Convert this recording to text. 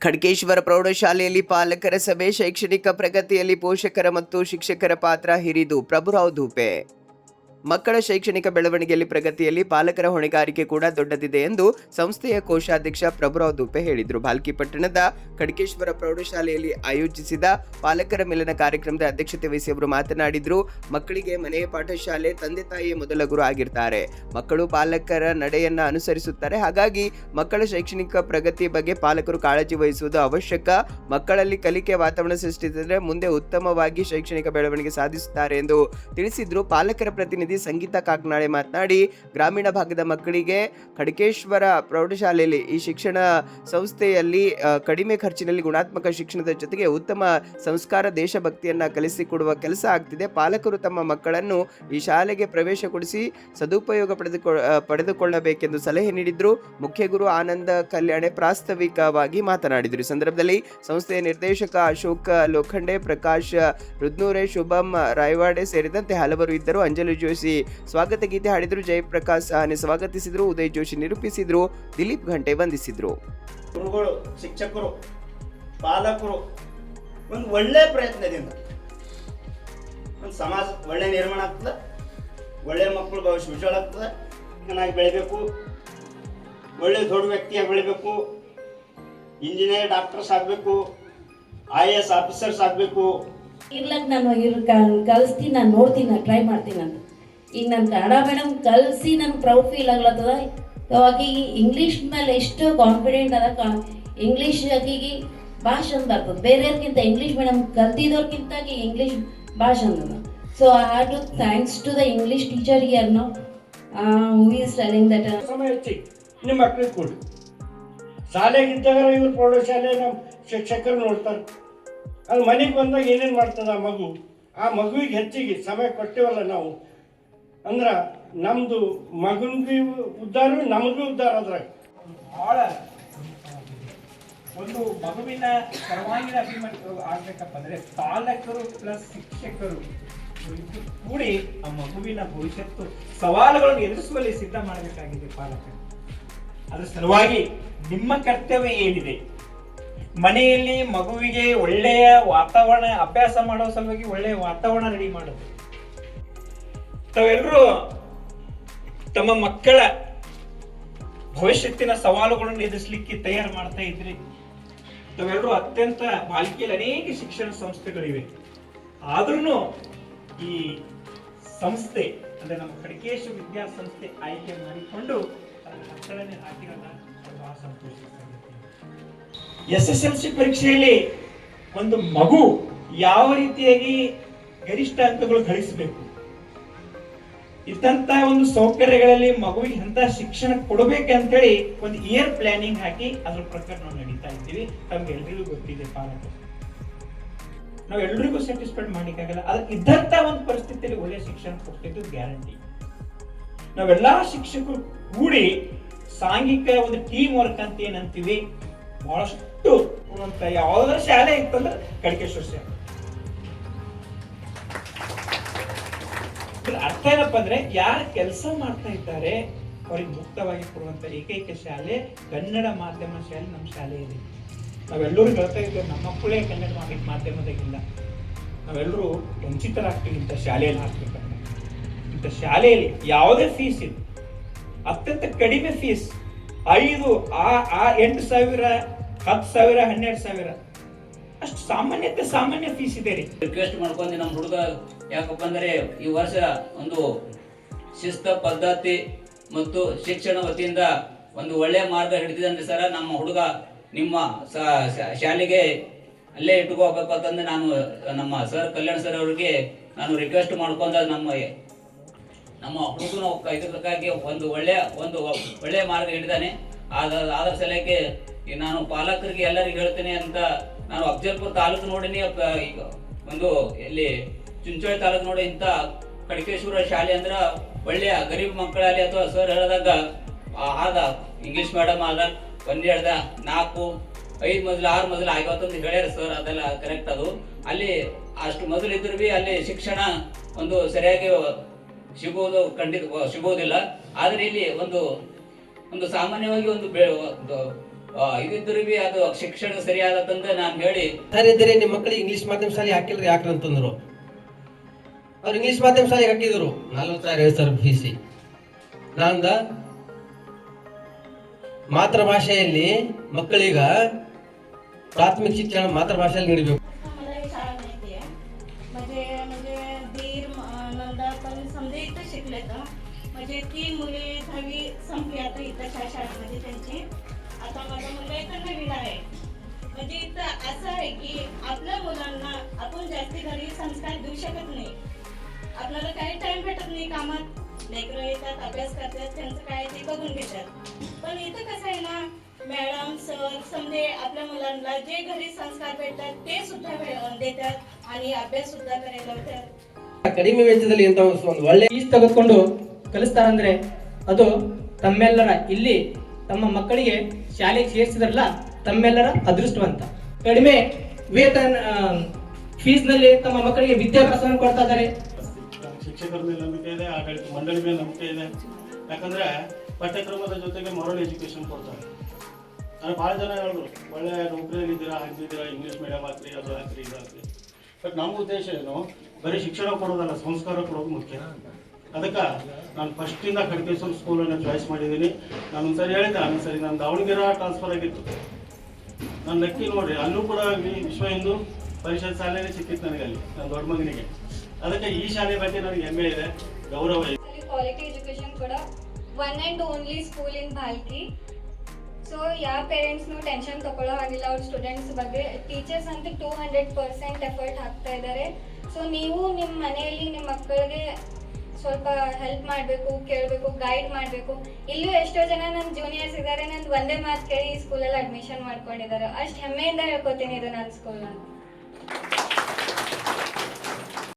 ಖಡ್ಗೇಶ್ವರ ಪ್ರೌಢಶಾಲೆಯಲ್ಲಿ ಪಾಲಕರ ಸಭೆ ಶೈಕ್ಷಣಿಕ ಪ್ರಗತಿಯಲ್ಲಿ ಪೋಷಕರ ಮತ್ತು ಶಿಕ್ಷಕರ ಪಾತ್ರ ಹಿರಿದು ಪ್ರಭುರಾವ್ ಧೂಪೆ. ಮಕ್ಕಳ ಶೈಕ್ಷಣಿಕ ಬೆಳವಣಿಗೆಯಲ್ಲಿ ಪ್ರಗತಿಯಲ್ಲಿ ಪಾಲಕರ ಹೊಣೆಗಾರಿಕೆ ಕೂಡ ದೊಡ್ಡದಿದೆ ಎಂದು ಸಂಸ್ಥೆಯ ಕೋಶಾಧ್ಯಕ್ಷ ಪ್ರಭುರಾವ್ ದೂಪೆ ಹೇಳಿದರು. ಭಾಲ್ಕಿ ಪಟ್ಟಣದ ಖಡ್ಕೇಶ್ವರ ಪ್ರೌಢಶಾಲೆಯಲ್ಲಿ ಆಯೋಜಿಸಿದ ಪಾಲಕರ ಮಿಲನ ಕಾರ್ಯಕ್ರಮದ ಅಧ್ಯಕ್ಷತೆ ವಹಿಸಿ ಅವರು ಮಾತನಾಡಿದರು. ಮಕ್ಕಳಿಗೆ ಮನೆಯ ಪಾಠಶಾಲೆ, ತಂದೆ ತಾಯಿಯ ಮೊದಲ ಗುರು ಆಗಿರ್ತಾರೆ. ಮಕ್ಕಳು ಪಾಲಕರ ನಡೆಯನ್ನು ಅನುಸರಿಸುತ್ತಾರೆ. ಹಾಗಾಗಿ ಮಕ್ಕಳ ಶೈಕ್ಷಣಿಕ ಪ್ರಗತಿ ಬಗ್ಗೆ ಪಾಲಕರು ಕಾಳಜಿ ವಹಿಸುವುದು ಅವಶ್ಯಕ. ಮಕ್ಕಳಲ್ಲಿ ಕಲಿಕೆ ವಾತಾವರಣ ಸೃಷ್ಟಿಸಿದರೆ ಮುಂದೆ ಉತ್ತಮವಾಗಿ ಶೈಕ್ಷಣಿಕ ಬೆಳವಣಿಗೆ ಸಾಧಿಸುತ್ತಾರೆ ಎಂದು ತಿಳಿಸಿದ್ರು. ಪಾಲಕರ ಪ್ರತಿನಿಧಿ ಸಂಗೀತ ಕಾಕನಾಳೆ ಮಾತನಾಡಿ, ಗ್ರಾಮೀಣ ಭಾಗದ ಮಕ್ಕಳಿಗೆ ಖಡ್ಕೇಶ್ವರ ಪ್ರೌಢಶಾಲೆಯಲ್ಲಿ ಈ ಶಿಕ್ಷಣ ಸಂಸ್ಥೆಯಲ್ಲಿ ಕಡಿಮೆ ಖರ್ಚಿನಲ್ಲಿ ಗುಣಾತ್ಮಕ ಶಿಕ್ಷಣದ ಜೊತೆಗೆ ಉತ್ತಮ ಸಂಸ್ಕಾರ, ದೇಶಭಕ್ತಿಯನ್ನ ಕಲಿಸಿಕೊಡುವ ಕೆಲಸ ಆಗ್ತಿದೆ. ಪಾಲಕರು ತಮ್ಮ ಮಕ್ಕಳನ್ನು ಈ ಶಾಲೆಗೆ ಪ್ರವೇಶ ಕೊಡಿಸಿ ಸದುಪಯೋಗ ಪಡೆದುಕೊ ಪಡೆದುಕೊಳ್ಳಬೇಕೆಂದು ಸಲಹೆ ನೀಡಿದ್ರು. ಮುಖ್ಯ ಗುರು ಆನಂದ ಕಲ್ಯಾಣೆ ಪ್ರಾಸ್ತಾವಿಕವಾಗಿ ಮಾತನಾಡಿದರು. ಈ ಸಂದರ್ಭದಲ್ಲಿ ಸಂಸ್ಥೆಯ ನಿರ್ದೇಶಕ ಅಶೋಕ್ ಲೋಖಂಡೆ, ಪ್ರಕಾಶ್ ರುದ್ನೂರೆ, ಶುಭಂ ರಾಯವಾಡೆ ಸೇರಿದಂತೆ ಹಲವರು ಇದ್ದರು. ಅಂಜಲಿ ಜೋಶಿ ಸ್ವಾಗತ ಗೀತೆ ಹಾಡಿದ್ರು ಜಯಪ್ರಕಾಶ್ ಸಹನೆ ಸ್ವಾಗತಿಸಿದ್ರು ಉದಯ್ ಜೋಶಿ ನಿರೂಪಿಸಿದ್ರು ದಿಲೀಪ್ ಘಂಟೆ ವಂದಿಸಿದ್ರು. ಗುರುಗಳು ಶಿಕ್ಷಕರು ಪಾಲಕರು ಒಂದು ಒಳ್ಳೆ ಪ್ರಯತ್ನದಿಂದ ಒಂದು ಸಮಾಜ ಒಳ್ಳೆ ನಿರ್ಮಾಣ ಆಗ್ತದೆ ಒಳ್ಳೆ ಮಕ್ಕಳು ಭವಿಷ್ಯ ಉಜ್ವಲ ಆಗ್ತದೆ ಚೆನ್ನಾಗಿ ಬೆಳಿಬೇಕು ಒಳ್ಳೆ ದೊಡ್ಡ ವ್ಯಕ್ತಿಯಾಗಿ ಬೆಳಿಬೇಕು ಇಂಜಿನಿಯರ್ ಡಾಕ್ಟರ್ಸ್ ಆಗಬೇಕು ಐ ಎ ಎಸ್ ಆಫೀಸರ್ಸ್ ಆಗಬೇಕು. ಇರ್ಲಕ್ಕೆ ನಾನು ಇರ್ ಕಲಿಸ್ತೀನಿ ನಾನು ನೋಡ್ತೀನಿ ನಾನು ಟ್ರೈ ಮಾಡ್ತೀನಿ ಅಂತ. ಈಗ ನಾನು ಕನ್ನಡ ಮೇಡಮ್ ಕಲಿಸಿ ನನ್ಗೆ ಪ್ರೌಡ್ ಫೀಲ್ ಆಗ್ಲತ್ತದ? ಅವಾಗ ಇಂಗ್ಲೀಷ್ ಮೇಲೆ ಎಷ್ಟು ಕಾನ್ಫಿಡೆಂಟ್ ಅದ ಕಾ ಇಂಗ್ಲೀಷ್ ಆಕಿಗೆ ಭಾಷೆ ಚಂದ ಬರ್ತದೆ ಬೇರೆಯವ್ರಿಗಿಂತ ಇಂಗ್ಲೀಷ್ ಮೇಡಮ್ ಕಲ್ತಿದ್ದವ್ರಿಗಿಂತ ಇಂಗ್ಲೀಷ್ ಚಂದ so I too thanks to the English teacher year no movies telling that ನಿಮ್ಮ ಮಕ್ಕಳಿಗೆ ಕೊಡಿ. ಶಾಲೆಗಿದ್ದಾಗ ಇವ್ರು ಪ್ರೌಢಶಾಲೆ ನಮ್ಮ ಶಿಕ್ಷಕರು ನೋಡ್ತಾರೆ. ಅಲ್ಲಿ ಮನೆಗೆ ಬಂದಾಗ ಏನೇನು ಮಾಡ್ತದೆ ಆ ಮಗು? ಆ ಮಗುವಿಗೆ ಹೆಚ್ಚಿಗೆ ಸಮಯ ಕೊಟ್ಟೇವಲ್ಲ ನಾವು. ಅಂದ್ರೆ ನಮ್ಮದು ಮಗನಿಗೆ ಉದ್ಧಾರ ನಮಗೂ ಉದ್ಧಾರ ಅದ್ರಾಗ. ಬಹಳ ಒಂದು ಮಗುವಿನ ಸರ್ವಾಂಗೀಣ ಅಭಿವೃದ್ಧಿ ಆಗ್ಬೇಕಪ್ಪ ಅಂದ್ರೆ ಪಾಲಕರು ಪ್ಲಸ್ ಶಿಕ್ಷಕರು ಕೂಡಿ ಆ ಮಗುವಿನ ಭವಿಷ್ಯತ್ತು ಸವಾಲುಗಳನ್ನು ಎದುರಿಸುವಲ್ಲಿ ಸಿದ್ಧ ಮಾಡಬೇಕಾಗಿದೆ ಪಾಲಕರು. ಅದರ ಸಲುವಾಗಿ ನಿಮ್ಮ ಕರ್ತವ್ಯ ಏನಿದೆ? ಮನೆಯಲ್ಲಿ ಮಗುವಿಗೆ ಒಳ್ಳೆಯ ವಾತಾವರಣ, ಅಭ್ಯಾಸ ಮಾಡೋ ಸಲುವಾಗಿ ಒಳ್ಳೆಯ ವಾತಾವರಣ ರೆಡಿ ಮಾಡೋದು. ತಾವೆಲ್ಲರೂ ತಮ್ಮ ಮಕ್ಕಳ ಭವಿಷ್ಯತ್ತಿನ ಸವಾಲುಗಳನ್ನು ಎದುರಿಸಲಿಕ್ಕೆ ತಯಾರು ಮಾಡ್ತಾ ಇದ್ರಿ. ತಾವೆಲ್ಲರೂ ಅತ್ಯಂತ ಬಾಲಿಕೆಯಲ್ಲಿ ಅನೇಕ ಶಿಕ್ಷಣ ಸಂಸ್ಥೆಗಳಿವೆ. ಆದ್ರೂ ಈ ಸಂಸ್ಥೆ, ಅಂದ್ರೆ ನಮ್ಮ ಖಡ್ಗೇಶ ವಿದ್ಯಾಸಂಸ್ಥೆ ಆಯ್ಕೆ ಮಾಡಿಕೊಂಡು ಮಕ್ಕಳನ್ನೇ ಹಾಕಿರೋದ ಎಸ್ ಎಸ್ ಎಲ್ ಸಿ ಪರೀಕ್ಷೆಯಲ್ಲಿ ಒಂದು ಮಗು ಯಾವ ರೀತಿಯಾಗಿ ಗರಿಷ್ಠ ಅಂಕಗಳು ಗಳಿಸಬೇಕು? ಇದ್ದಂತ ಒಂದು ಸೌಕರ್ಯಗಳಲ್ಲಿ ಮಗುವಿಗೆ ಅಂತ ಶಿಕ್ಷಣ ಕೊಡಬೇಕಂತೇಳಿ ಒಂದು ಇಯರ್ ಪ್ಲಾನಿಂಗ್ ಹಾಕಿ ಅದ್ರ ಪ್ರಕಾರ ನಾವು ನಡೀತಾ ಇದ್ದೀವಿ. ತಮ್ಗೆಲ್ರಿಗೂ ಗೊತ್ತಿದೆ ಪಾಲಕರು. ನಾವು ಎಲ್ರಿಗೂ ಸ್ಯಾಟಿಸ್ಫೈಡ್ ಮಾಡ್ಲಿಕ್ಕಾಗಲ್ಲ. ಅದ್ರ ಇದ್ದಂತ ಒಂದು ಪರಿಸ್ಥಿತಿಯಲ್ಲಿ ಒಳ್ಳೆ ಶಿಕ್ಷಣ ಕೊಡ್ತಿದ್ದು ಗ್ಯಾರಂಟಿ ನಾವೆಲ್ಲಾ ಶಿಕ್ಷಕರು ಕೂಡಿ ಸಾಂಘಿಕ ಒಂದು ಟೀಮ್ ವರ್ಕ್ ಅಂತ ಏನಂತೀವಿ, ಬಹಳಷ್ಟು ಅಂತ ಶಾಲೆ ಇತ್ತಂದ್ರೆ ಕಡಿಕೇಶ್ವರ ಶಾಲೆ ಅರ್ಥ ಏನಪ್ಪ ಅಂದ್ರೆ ಯಾರು ಕೆಲಸ ಮಾಡ್ತಾ ಇದ್ದಾರೆ, ಅವ್ರಿಗೆ ಮುಕ್ತವಾಗಿ ಕೊಡುವಂತ ಏಕೈಕ ಶಾಲೆ ಕನ್ನಡ ಮಾಧ್ಯಮ ಶಾಲೆ ನಮ್ಮ ಶಾಲೆ ಇದೆ. ನಾವೆಲ್ಲರೂ ಹೇಳ್ತಾ ಇದ್ದೇವೆ, ನಮ್ಮ ಮಕ್ಕಳೇ ಕನ್ನಡ ಮಾಧ್ಯಮ ಮಾಧ್ಯಮದಾಗಿಲ್ಲ. ನಾವೆಲ್ಲರೂ ವಂಚಿತರಾಗ್ತೀವಿ ಇಂಥ ಶಾಲೆಯಲ್ಲಿ ಹಾಕ್ಬೇಕಂತ ಇಂಥ ಶಾಲೆಯಲ್ಲಿ ಯಾವುದೇ ಫೀಸ್ ಇದೆ ಅತ್ಯಂತ ಕಡಿಮೆ ಫೀಸ್ ಐದು, ಆ ಆ ಎಂಟು ಸಾವಿರ, ಹತ್ತು ಸಾವಿರ, ಹನ್ನೆರಡು ಸಾವಿರ. ಅಷ್ಟು ಸಾಮಾನ್ಯತೆ, ಸಾಮಾನ್ಯ ಫೀಸ್ ಇದೆ ರೀ. ರಿಕ್ವೆಸ್ಟ್ ಮಾಡ್ಕೊಂಡು ನಮ್ಮ ಹುಡುಗ, ಯಾಕಪ್ಪ ಅಂದರೆ ಈ ವರ್ಷ ಒಂದು ಶಿಸ್ತ, ಪದ್ಧತಿ ಮತ್ತು ಶಿಕ್ಷಣ ವತಿಯಿಂದ ಒಂದು ಒಳ್ಳೆಯ ಮಾರ್ಗ ಹಿಡಿದಿದ್ದಾನೆ ಸರ. ನಮ್ಮ ಹುಡುಗ ನಿಮ್ಮ ಶಾಲೆಗೆ ಅಲ್ಲೇ ಇಟ್ಕೋಬೇಕು ಅಂತಂದು ನಾನು, ನಮ್ಮ ಸರ್ ಕಲ್ಯಾಣ ಸರ್ ಅವರಿಗೆ ನಾನು ರಿಕ್ವೆಸ್ಟ್ ಮಾಡ್ಕೊಂಡ ನಮ್ಮ ನಮ್ಮ ಹುಡುಗನ ಇದಕ್ಕಾಗಿ ಒಂದು ಒಳ್ಳೆಯ ಒಂದು ಒಳ್ಳೆಯ ಮಾರ್ಗ ಹಿಡಿದಾನೆ. ಆದ ಅದರ ಸಲಕ್ಕೆ ನಾನು ಪಾಲಕರಿಗೆ ಎಲ್ಲರಿಗೂ ಹೇಳ್ತೇನೆ ಅಂತ ನಾನು ಅಫ್ಜಲ್ಪುರ್ ತಾಲೂಕು ನೋಡಿನಿ ಒಂದು ಇಲ್ಲಿ ಚುಂಚೋಳಿ ತಾಲೂಕು ನೋಡಿ ಇಂಥ ಕಡಕೇಶ್ವರ ಶಾಲೆ ಅಂದ್ರ ಒಳ್ಳೆಯ ಗರೀಬ್ ಮಕ್ಕಳಲ್ಲಿ ಅಥವಾ ಸರ್ ಹೇಳಿದಾಗ ಆದ ಇಂಗ್ಲಿಷ್ ಮೇಡಮ್ ಆದ, ಒಂದ್ ಹೇಳ್ದ, ನಾಲ್ಕು, ಐದು ಮೊದಲು, ಆರು ಮೊದಲು ಆಗ್ಯಾವತ್ತಂತ ಹೇಳ್ಯಾರ ಸರ್, ಅದೆಲ್ಲ ಕರೆಕ್ಟ್ ಅದು. ಅಲ್ಲಿ ಅಷ್ಟು ಮೊದಲು ಇದ್ರು ಬಿ ಅಲ್ಲಿ ಶಿಕ್ಷಣ ಒಂದು ಸರಿಯಾಗಿ ಸಿಗುವುದು ಖಂಡಿತ, ಸಿಗುವುದಿಲ್ಲ. ಆದ್ರೆ ಇಲ್ಲಿ ಒಂದು ಒಂದು ಸಾಮಾನ್ಯವಾಗಿ ಒಂದು ಬೆ- ಒಂದು ಆ, ಇದಿದ್ರು ಬಿ ಅದು ಶಿಕ್ಷಣ ಸರಿಯಾದತ್ತಂತ ನಾನು ಹೇಳಿ ಸರ್ ಇದ್ದರೆ ನಿಮ್ಮ ಮಕ್ಕಳಿಗೆ ಇಂಗ್ಲಿಷ್ ಮಾಧ್ಯಮ ಶಾಲೆ ಹಾಕಿಲ್ರಿ ಯಾಕ್ರಿ ಅಂತಂದ್ರು ಅವ್ರು ಇಂಗ್ಲಿಷ್ ಮಾಧ್ಯಮ ಶಾಲೆಗೆ ಹಾಕಿದ್ರು ನಲ್ವತ್ತು ಸಾವಿರ ಐದು ಸಾವಿರ ಫೀಸಿ ನಾಂದ ಮಾತೃಭಾಷೆಯಲ್ಲಿ ಮಕ್ಕಳೀಗ ಪ್ರಾಥಮಿಕ ಶಿಕ್ಷಣ ಮಾತೃಭಾಷೆಯಲ್ಲಿ ನೀಡಬೇಕು मला ही शाळा माहिती आहे म्हणजे म्हणजे दीर म- नंदा पण समजा इथं शिकले तर म्हणजे ती मुले दहावी संपली आता इथं शा शाळेमध्ये त्यांची आता माझा मुलगा इथं नवीन आहे म्हणजे इथं असं आहे की आपल्या मुलांना आपण जास्ती घरी संस्कार देऊ शकत नाही आपल्याला काही टाइम भेटत नाही कामात लेकरं येतात अभ्यास करतात त्यांचं काय ते बघून घेतात पण इथं कसं आहे ना मॅडम सर समजे आपल्या मुलांना जे घरी संस्कार भेटतात ते सुद्धा भे- देतात आणि अभ्यास सुद्धा करायला लावतात ಕಡಿಮೆ ವೆಚ್ಚದಲ್ಲಿ ಇಂಥ ಒಂದು ಒಳ್ಳೆ ಫೀಸ್ ತೆಗೆದುಕೊಂಡು ಕಲಿಸ್ತಾರಂದ್ರೆ ಅದು ತಮ್ಮೆಲ್ಲರ ಇಲ್ಲಿ ತಮ್ಮ ಮಕ್ಕಳಿಗೆ ಶಾಲೆಗೆ ಸೇರಿಸಿದ್ರಲ್ಲ, ತಮ್ಮೆಲ್ಲರ ಅದೃಷ್ಟವಂತ. ಕಡಿಮೆ ವೇತನ ಫೀಸ್ನಲ್ಲಿ ತಮ್ಮ ಮಕ್ಕಳಿಗೆ ವಿದ್ಯಾಭ್ಯಾಸವನ್ನು ಕೊಡ್ತಾ ಇದ್ದಾರೆ. ಶಿಕ್ಷಕರ ಮೇಲೆ ನಂಬಿಕೆ ಇದೆ, ಆಡಳಿತ ಮಂಡಳಿ ಮೇಲೆ ನಂಬಿಕೆ ಇದೆ. ಯಾಕಂದ್ರೆ ಪಠ್ಯಕ್ರಮದ ಜೊತೆಗೆ ಮೊರಲ್ ಎಜುಕೇಶನ್ ಕೊಡ್ತಾರೆ. ನಾನು ಭಾಳ ಜನ ಹೇಳಿದ್ರು ಒಳ್ಳೆ ನೌಕರಿಯಲ್ಲಿ ಇದ್ದೀರಾ ಹಾಕಿದ್ದೀರಾ ಇಂಗ್ಲೀಷ್ ಮೀಡಿಯಂ ಹಾಕ್ರಿ ಅದು ಹಾಕ್ರಿ ಇದು ಬಟ್ ನಮ್ಮ ಉದ್ದೇಶ ಏನು, ಬರೀ ಶಿಕ್ಷಣ ಕೊಡೋದಲ್ಲ, ಸಂಸ್ಕಾರ ಕೊಡೋದು ಮುಖ್ಯ. ಅದಕ್ಕೆ ನಾನು ಫಸ್ಟಿಂದ ಸ್ಕೂಲ್ ಸ್ಕೂಲನ್ನು ಚಾಯ್ಸ್ ಮಾಡಿದ್ದೀನಿ ನಾನು ಒಂದ್ಸರಿ ಹೇಳಿದ್ದೆ ಸರಿ ನಾನು ದಾವಣಗೆರೆ ಟ್ರಾನ್ಸ್ಫರ್ ಆಗಿತ್ತು. ನಾನು ಲೆಕ್ಕಿ ನೋಡ್ರಿ ಅಲ್ಲೂ ಕೂಡ ವಿಶ್ವ ಹಿಂದೂ ಪರಿಷತ್ ಶಾಲೆನೇ ಸಿಕ್ಕಿತ್ತು ನನಗೆ ಅಲ್ಲಿ ನನ್ನ ದೊಡ್ಡ ಮಗನಿಗೆ. ಅದಕ್ಕೆ ಈ ಶಾಲೆ ಬಗ್ಗೆ ನನಗೆ ಹೆಮ್ಮೆ ಇದೆ, ಗೌರವ ಇದೆ. ಕ್ವಾಲಿಟಿ ಎಜುಕೇಶನ್ ಕೂಡ one and only school in Bhalki so ಯಾವ ಪೇರೆಂಟ್ಸ್ನು ಟೆನ್ಷನ್ ತಗೊಳ್ಳೋ ಆಗಿಲ್ಲ ಅವ್ರ ಸ್ಟೂಡೆಂಟ್ಸ್ ಬಗ್ಗೆ. ಟೀಚರ್ಸ್ ಅಂತ ಟೂ ಹಂಡ್ರೆಡ್ ಪರ್ಸೆಂಟ್ ಎಫರ್ಟ್ ಹಾಕ್ತಾ ಇದ್ದಾರೆ ಸೊ ನೀವು ನಿಮ್ಮ ಮನೆಯಲ್ಲಿ ನಿಮ್ಮ ಮಕ್ಕಳಿಗೆ ಸ್ವಲ್ಪ ಹೆಲ್ಪ್ ಮಾಡಬೇಕು, ಕೇಳಬೇಕು ಗೈಡ್ ಮಾಡಬೇಕು. ಇಲ್ಲೂ ಎಷ್ಟೋ ಜನ ನನ್ನ ಜೂನಿಯರ್ಸ್ ಇದ್ದಾರೆ ನಂದು ಒಂದೇ ಮಾತು ಕೇಳಿ ಈ ಸ್ಕೂಲಲ್ಲಿ ಅಡ್ಮಿಷನ್ ಮಾಡ್ಕೊಂಡಿದ್ದಾರೆ ಅಷ್ಟು ಹೆಮ್ಮೆಯಿಂದ ಹೇಳ್ಕೊತೀನಿ ಇದು ನನ್ನ ಸ್ಕೂಲ್ ಅಂತ